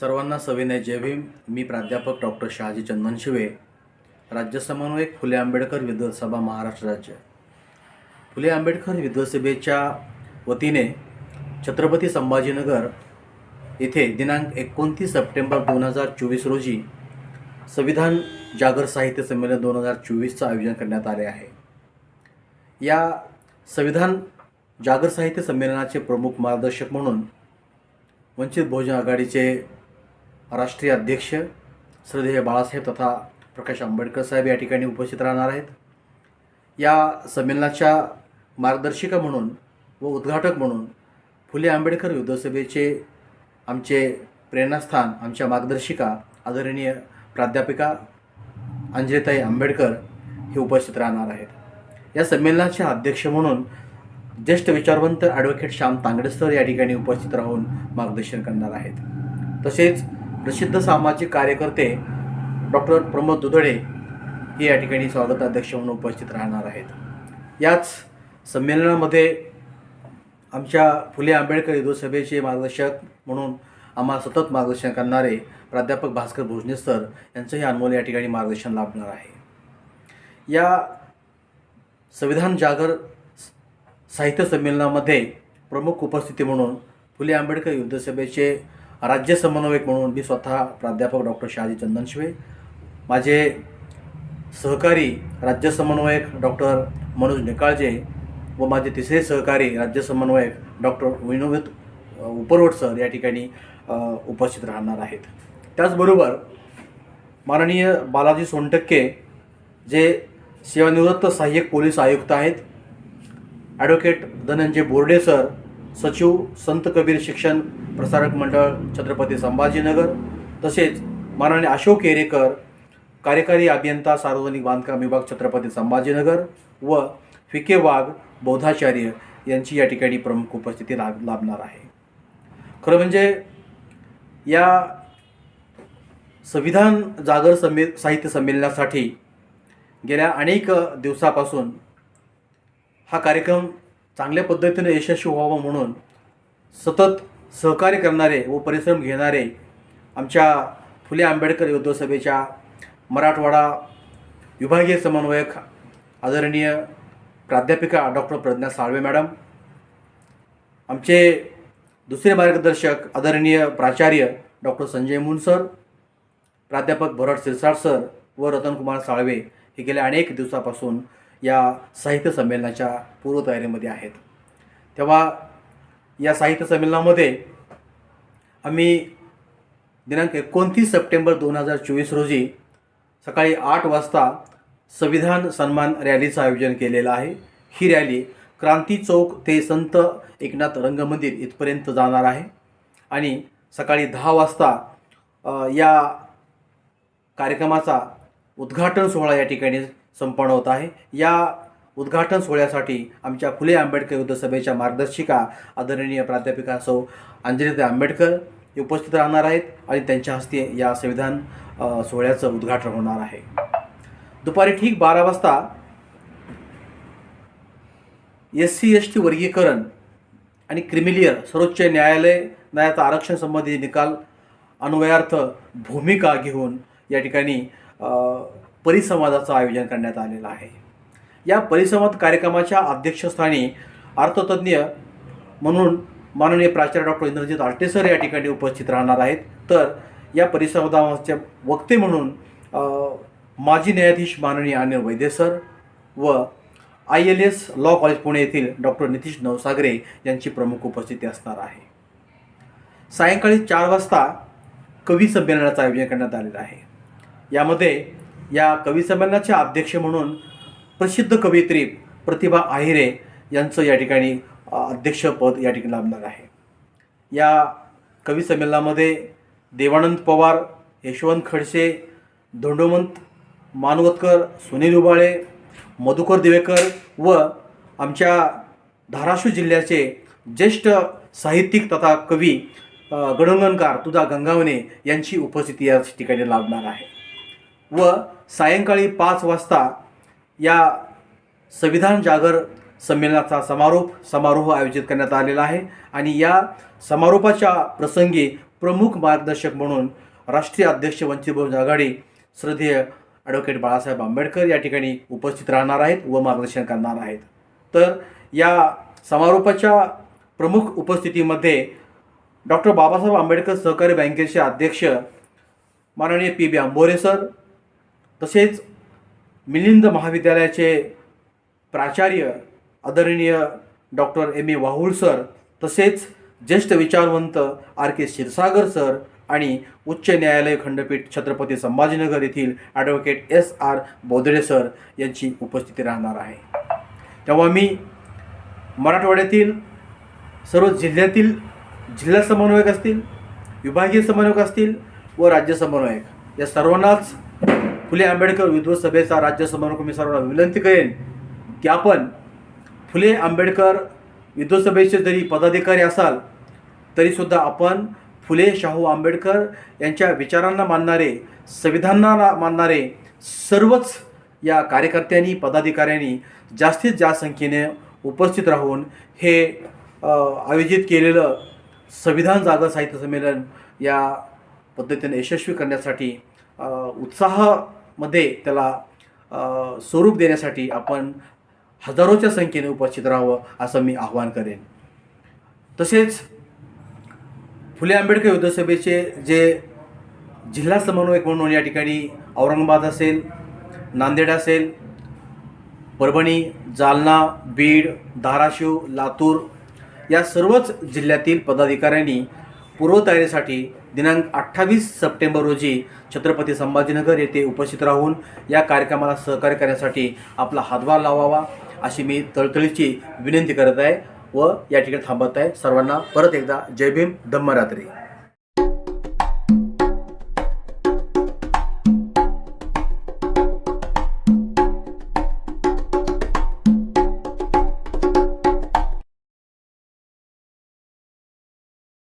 सर्वांना सविनय जय भीम. मी प्राध्यापक डॉक्टर शहाजी चंदन शिवे. राज्य समन्वयक फुले आंबेडकर विद्वत सभा महाराष्ट्र राज्य. फुले आंबेडकर विद्वत सभेच्या वतीने छत्रपती संभाजीनगर येथे दिनांक एकोणतीस सप्टेंबर दोन हजार चोवीस रोजी संविधान जागर साहित्य संमेलन दोन हजार चोवीसचं आयोजन करण्यात आले आहे. या संविधान जागर साहित्य संमेलनाचे प्रमुख मार्गदर्शक म्हणून वंचित बहुजन आघाडीचे राष्ट्रीय अध्यक्ष श्रद्धेय बाळासाहेब तथा प्रकाश आंबेडकर साहेब या ठिकाणी उपस्थित राहणार आहेत. या संमेलनाच्या मार्गदर्शिका म्हणून व उद्घाटक म्हणून फुले आंबेडकर युद्धसभेचे आमचे प्रेरणास्थान आमच्या मार्गदर्शिका आदरणीय प्राध्यापिका अंजलीताई आंबेडकर हे उपस्थित राहणार आहेत. या संमेलनाचे अध्यक्ष म्हणून ज्येष्ठ विचारवंत ॲडव्होकेट श्याम तांगडेसर या ठिकाणी उपस्थित राहून मार्गदर्शन करणार आहेत. तसेच प्रसिद्ध सामाजिक कार्यकर्ते डॉक्टर प्रमोद दुधडे हे या ठिकाणी स्वागताध्यक्ष म्हणून उपस्थित राहणार आहेत. याच संमेलनामध्ये आमच्या फुले आंबेडकर युद्धसभेचे सभेचे मार्गदर्शक म्हणून आम्हाला सतत मार्गदर्शन करणारे प्राध्यापक भास्कर भोजने सर यांचंही अनमोल या ठिकाणी मार्गदर्शन लाभणार आहे. या संविधान जागर साहित्य संमेलनामध्ये प्रमुख उपस्थिती म्हणून फुले आंबेडकर युद्धसभेचे राज्य समन्वयक म्हणून मी स्वतः प्राध्यापक डॉक्टर शहाजी चंदनशिवे माझे सहकारी राज्य समन्वयक डॉक्टर मनोज निकाळजे व माझे तिसरे सहकारी राज्य समन्वयक डॉक्टर विनोद उपरवट सर या ठिकाणी उपस्थित राहणार आहेत. त्याचबरोबर माननीय बालाजी सोनटक्के जे सेवानिवृत्त सहाय्यक पोलीस आयुक्त आहेत ॲडव्होकेट धनंजय बोर्डे सर सचिव संत कबीर शिक्षण प्रसारक मंडळ छत्रपती संभाजीनगर तसेच माननीय अशोक केरेकर कार्यकारी अभियंता सार्वजनिक बांधकाम विभाग छत्रपती संभाजीनगर व फिके वाघ बौद्धाचार्य यांची या ठिकाणी प्रमुख उपस्थिती लाभ लाभणार आहे. खरं म्हणजे या संविधान जागर संमे साहित्य संमेलनासाठी गेल्या अनेक दिवसापासून हा कार्यक्रम चांगल्या पद्धतीने यशस्वी व्हावं म्हणून सतत सहकार्य करणारे व परिश्रम घेणारे आमच्या फुले आंबेडकर युद्धसभेच्या मराठवाडा विभागीय समन्वयक आदरणीय प्राध्यापिका डॉक्टर प्रज्ञा साळवे मॅडम आमचे दुसरे मार्गदर्शक आदरणीय प्राचार्य डॉक्टर संजय मुन सर प्राध्यापक भरत सिरसाट सर व रतनकुमार साळवे हे गेल्या अनेक दिवसापासून या साहित्य संमेलनाच्या पूर्वतयारीमध्ये आहेत. तेव्हा या साहित्य संमेलनामध्ये आम्ही दिनांक एकोणतीस सप्टेंबर दोन हजार चोवीस रोजी सकाळी आठ वाजता संविधान सन्मान रॅलीचं आयोजन केलेलं आहे. ही रॅली क्रांती चौक ते संत एकनाथ रंगमंदिर इथपर्यंत जाणार आहे आणि सकाळी दहा वाजता या कार्यक्रमाचा उद्घाटन सोहळा या ठिकाणी संपन्न होत आहे. या उद्घाटन सोहळ्यासाठी आमच्या फुले आंबेडकर युद्ध सभेच्या मार्गदर्शिका आदरणीय प्राध्यापिका सौ अंजलीताई आंबेडकर हे उपस्थित राहणार आहेत आणि त्यांच्या हस्ते या संविधान सोहळ्याचं उद्घाटन होणार आहे. दुपारी ठीक बारा वाजता एस सी एस टी वर्गीकरण आणि क्रिमिलियर सर्वोच्च न्यायालय न्यायाचा आरक्षण संबंधी निकाल अन्वयार्थ भूमिका घेऊन या ठिकाणी परिसंवादाचं आयोजन करण्यात आलेलं आहे. या परिसंवाद कार्यक्रमाच्या अध्यक्षस्थानी अर्थतज्ज्ञ म्हणून माननीय प्राचार्य डॉक्टर इंद्रजित आलटेसर या ठिकाणी उपस्थित राहणार आहेत. तर या परिसंवादाचे वक्ते म्हणून माजी न्यायाधीश माननीय अनिल वैद्य सर व I L S law college Pune येथील डॉक्टर नितीश नवसागरे यांची प्रमुख उपस्थिती असणार आहे. सायंकाळी चार वाजता कवी संमेलनाचं आयोजन करण्यात आलेलं आहे. यामध्ये या कवी अध्यक्ष म्हणून प्रसिद्ध कवयित्री प्रतिभा आहिरे यांचं या ठिकाणी अध्यक्षपद या ठिकाणी लाभणार आहे. या कवी संमेलनामध्ये देवानंद पवार यशवंत खडसे धोंडोमंत मानवतकर सुनील उबाळे मधुकर दिवेकर व आमच्या धाराशिव जिल्ह्याचे ज्येष्ठ साहित्यिक तथा कवी गणगणकार गणंगणकार तुझा गंगावणे यांची उपस्थिती या ठिकाणी लाभणार आहे. व सायंकाळी पाच वाजता या संविधान जागर संमेलनाचा समारोप समारोह आयोजित करण्यात आलेला आहे. आणि या समारोपाच्या प्रसंगी प्रमुख मार्गदर्शक म्हणून राष्ट्रीय अध्यक्ष वंचित बहुजन आघाडी श्रद्धेय ॲडव्होकेट बाळासाहेब आंबेडकर या ठिकाणी उपस्थित राहणार आहेत व मार्गदर्शन करणार आहेत. तर या समारोपाच्या प्रमुख उपस्थितीमध्ये डॉक्टर बाबासाहेब आंबेडकर सहकारी बँकेचे अध्यक्ष माननीय पी बी आंबोरे सर तसेच मिलिंद महाविद्यालयाचे प्राचार्य आदरणीय doctor M A Wahul sir तसेच ज्येष्ठ विचारवंत आर के क्षीरसागर सर आणि उच्च न्यायालय खंडपीठ छत्रपती संभाजीनगर येथील advocate S R Bodade sir यांची उपस्थिती राहणार आहे. तेव्हा मी मराठवाड्यातील सर्व जिल्ह्यातील जिल्हा समन्वयक असतील विभागीय समन्वयक असतील व राज्य समन्वयक या सर्वांनाच फुले आंबेडकर विद्वत सभेचा राज्य समन्वयक मी सर्वांना विनंती करेन की आपण फुले आंबेडकर विद्वत सभेचे जरी पदाधिकारी असाल तरीसुद्धा आपण फुले शाहू आंबेडकर यांच्या विचारांना मानणारे संविधानाला मानणारे सर्वच या कार्यकर्त्यांनी पदाधिकाऱ्यांनी जास्तीत जास्त संख्येने उपस्थित राहून हे आयोजित केलेलं संविधान जागर साहित्य संमेलन या पद्धतीने यशस्वी करण्यासाठी उत्साह मध्ये त्याला स्वरूप देण्यासाठी आपण हजारोच्या संख्येने उपस्थित राहावं असं मी आवाहन करेन. तसेच फुले आंबेडकर युद्धसभेचे जे जिल्हा समन्वयक म्हणून या ठिकाणी औरंगाबाद असेल नांदेड असेल परभणी जालना बीड धाराशिव लातूर या सर्वच जिल्ह्यातील पदाधिकाऱ्यांनी पूर्वतयारीसाठी दिनांक अठ्ठावीस सप्टेंबर रोजी छत्रपती संभाजीनगर येथे उपस्थित राहून या कार्यक्रमाला सहकार्य करण्यासाठी आपला हातभार लावावा अशी मी तळतळीची विनंती करत आहे व या ठिकाणी थांबत आहे. सर्वांना परत एकदा जय भीम. धम्मरात्री.